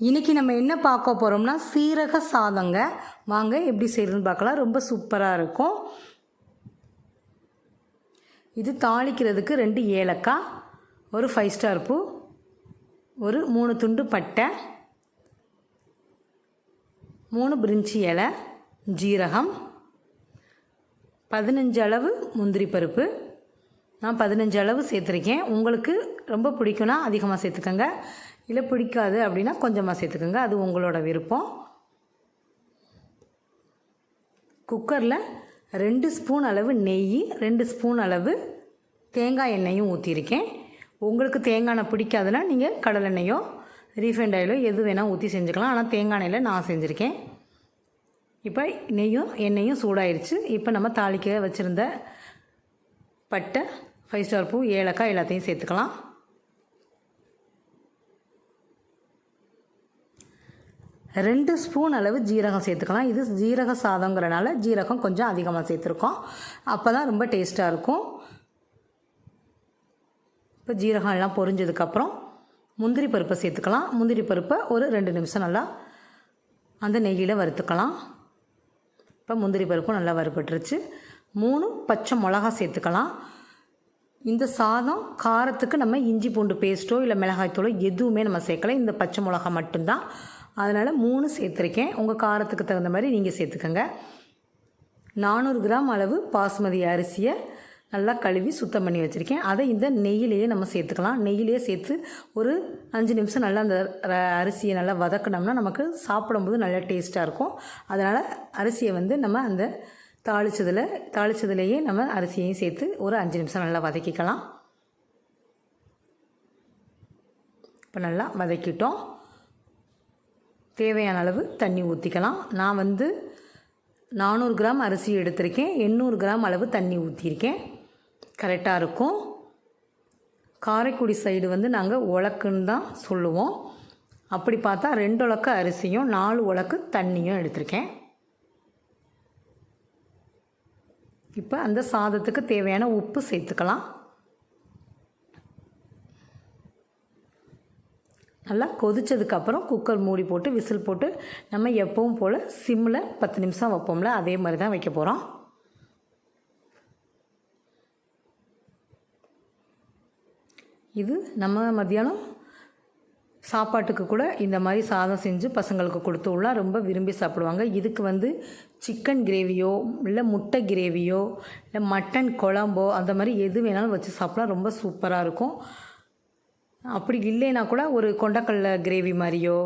இன்றைக்கி நம்ம என்ன பார்க்க போகிறோம்னா சீரக சாதங்க. வாங்க எப்படி செய்யறதுன்னு பார்க்கலாம். ரொம்ப சூப்பராக இருக்கும். இது தாளிக்கிறதுக்கு ரெண்டு ஏலக்காய் ஒரு ஃபைவ் ஸ்டார் பூ ஒரு மூணு துண்டு பட்டை மூணு பிரிஞ்சி இலை ஜீரகம் பதினஞ்சு அளவு முந்திரி பருப்பு. நான் பதினஞ்சு அளவு சேர்த்துருக்கேன். உங்களுக்கு ரொம்ப பிடிக்கும்னா அதிகமாக சேர்த்துக்கோங்க. இல்லை பிடிக்காது அப்படின்னா கொஞ்சமாக சேர்த்துக்கோங்க. அது உங்களோட விருப்பம். குக்கரில் ரெண்டு ஸ்பூன் அளவு நெய் ரெண்டு ஸ்பூன் அளவு தேங்காய் எண்ணெயும் ஊற்றியிருக்கேன் உங்களுக்கு தேங்காய் எண்ணெய் பிடிக்காதுன்னா நீங்கள் கடலெண்ணெயோ ரீஃபைண்ட் ஆயிலோ எது வேணால் ஊற்றி செஞ்சுக்கலாம். ஆனால் தேங்காய் எண்ணெயில் நான் செஞ்சுருக்கேன். இப்போ நெய்யும் எண்ணெயும் சூடாயிருச்சு. இப்போ நம்ம தாளிக்க வச்சுருந்த பட்டை ஃபைவ் ஸ்டார் பூ ஏலக்காய் எல்லாத்தையும் சேர்த்துக்கலாம். ரெண்டு ஸ்பூன் அளவு ஜீரகம் சேர்த்துக்கலாம். இது ஜீரக சாதங்கிறனால ஜீரகம் கொஞ்சம் அதிகமாக சேர்த்துருக்கோம். அப்போ தான் ரொம்ப டேஸ்ட்டாக இருக்கும். இப்போ ஜீரகம் எல்லாம் பொரிஞ்சதுக்கப்புறம் முந்திரி பருப்பை சேர்த்துக்கலாம். முந்திரி பருப்பை ஒரு ரெண்டு நிமிஷம் நல்லா அந்த நெய்யில் வறுத்துக்கலாம். இப்போ முந்திரி பருப்பும் நல்லா வறுபட்டுருச்சு. மூணு பச்சை மிளகா சேர்த்துக்கலாம். இந்த சாதம் காரத்துக்கு நம்ம இஞ்சி பூண்டு பேஸ்ட்டோ இல்லை மிளகாய்த்தூளோ எதுவுமே நம்ம சேர்க்கல. இந்த பச்சை மிளகா மட்டும்தான். அதனால் மூணு சேர்த்துருக்கேன். உங்கள் காரத்துக்கு தகுந்த மாதிரி நீங்கள் சேர்த்துக்கோங்க. நானூறு கிராம் அளவு பாஸ்மதி அரிசியை நல்லா கழுவி சுத்தம் பண்ணி வச்சுருக்கேன். அதை இந்த நெய்யிலேயே நம்ம சேர்த்துக்கலாம். நெய்யிலேயே சேர்த்து ஒரு அஞ்சு நிமிஷம் நல்லா அந்த ர- அரிசியை நல்லா வதக்கினோம்னா நமக்கு சாப்பிடும்போது நல்லா டேஸ்ட்டாக இருக்கும். அதனால் அரிசியை வந்து நம்ம அந்த தாளிச்சதில் தாளிச்சதுலேயே நம்ம அரிசியையும் சேர்த்து ஒரு அஞ்சு நிமிஷம் நல்லா வதக்கிக்கலாம். இப்போ நல்லா வதக்கிட்டோம். தேவையான அளவு தண்ணி ஊற்றிக்கலாம் நான் வந்து நானூறு கிராம் அரிசி எடுத்திருக்கேன். எண்ணூறு கிராம் அளவு தண்ணி ஊற்றிருக்கேன் கரெக்டாக இருக்கும். காரைக்குடி சைடு வந்து நாங்கள் உலக்குன்னு தான் சொல்லுவோம். அப்படி பார்த்தா ரெண்டு உலக்கு அரிசியும் நாலு உலக்கு தண்ணியும் எடுத்திருக்கேன். இப்போ அந்த சாதத்துக்கு தேவையான உப்பு சேர்த்துக்கலாம். நல்லா கொதித்ததுக்கப்புறம் குக்கர் மூடி போட்டு விசில் போட்டு நம்ம எப்பவும் போல் சிம்மில் பத்து நிமிஷம் வைப்போம்ல அதே மாதிரி தான் வைக்க போகிறோம் இது நம்ம மத்தியானம் சாப்பாட்டுக்கு கூட இந்த மாதிரி சாதம் செஞ்சு பசங்களுக்கு கொடுத்து விடலாம் ரொம்ப விரும்பி சாப்பிடுவாங்க. இதுக்கு வந்து சிக்கன் கிரேவியோ இல்லை முட்டை கிரேவியோ இல்லை மட்டன் குழம்போ அந்த மாதிரி எது வேணாலும் வச்சு சாப்பிடலாம். ரொம்ப சூப்பராக இருக்கும். அப்படி இல்லைன்னா கூட ஒரு கொண்டக்கடல கிரேவி மாதிரியோ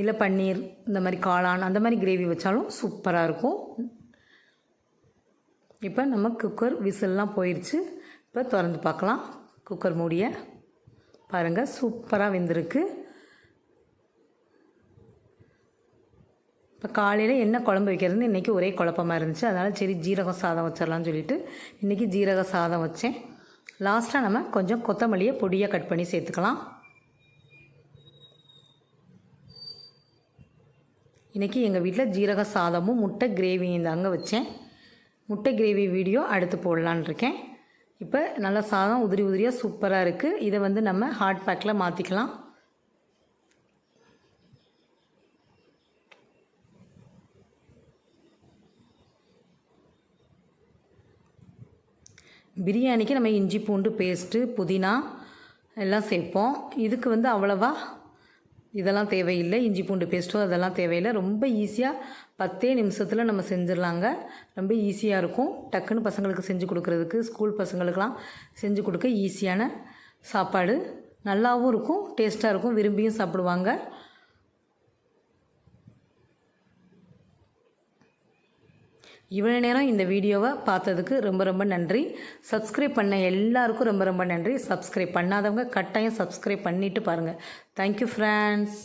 இல்லை பன்னீர் இந்த மாதிரி காளான் அந்த மாதிரி கிரேவி வச்சாலும் சூப்பராக இருக்கும். இப்போ நம்ம குக்கர் விசில்லாம் போயிடுச்சு இப்போ திறந்து பார்க்கலாம். குக்கர் மூடிய பாருங்கள் சூப்பராக வெந்திருக்கு. இப்போ காலையில் என்ன குழம்பு வைக்கிறதுன்னு இன்றைக்கி ஒரே குழப்பமாக இருந்துச்சு. அதனால் சரி ஜீரக சாதம் வச்சிடலாம்னு சொல்லிட்டு இன்றைக்கி ஜீரக சாதம் வச்சேன். லாஸ்ட்டாக நம்ம கொஞ்சம் கொத்தமல்லியை பொடியாக கட் பண்ணி சேர்த்துக்கலாம். இன்றைக்கி எங்கள் வீட்டில் ஜீரக சாதமும் முட்டை கிரேவியும் தாங்க வச்சேன். முட்டை கிரேவி வீடியோ அடுத்து போடலான்னு இருக்கேன். இப்போ நல்ல சாதம் உதிரி உதிரியாக சூப்பராக இருக்குது இதை வந்து நம்ம ஹாட் பேக்கில் மாற்றிக்கலாம் பிரியாணிக்கு நம்ம இஞ்சி பூண்டு பேஸ்ட்டு புதினா எல்லாம் சேர்ப்போம். இதுக்கு வந்து அவ்வளவா இதெல்லாம் தேவையில்லை. இஞ்சி பூண்டு பேஸ்ட்டும் அதெல்லாம் தேவையில்லை. ரொம்ப ஈஸியாக பத்தே நிமிஷத்தில் நம்ம செஞ்சிடலாங்க. ரொம்ப ஈஸியாக இருக்கும். டக்குன்னு பசங்களுக்கு செஞ்சு கொடுக்குறதுக்கு ஸ்கூல் பசங்களுக்கெலாம் செஞ்சு கொடுக்க ஈஸியான சாப்பாடு. நல்லாவும் இருக்கும் டேஸ்ட்டாக இருக்கும். விரும்பியும் சாப்பிடுவாங்க. இவ்வளோ நேரம் இந்த வீடியோவை பார்த்ததுக்கு ரொம்ப ரொம்ப நன்றி. சப்ஸ்கிரைப் பண்ண எல்லாருக்கும் ரொம்ப ரொம்ப நன்றி. சப்ஸ்கிரைப் பண்ணாதவங்க கட்டாயம் சப்ஸ்கிரைப் பண்ணிவிட்டு பாருங்கள் தேங்க்யூ ஃப்ரெண்ட்ஸ்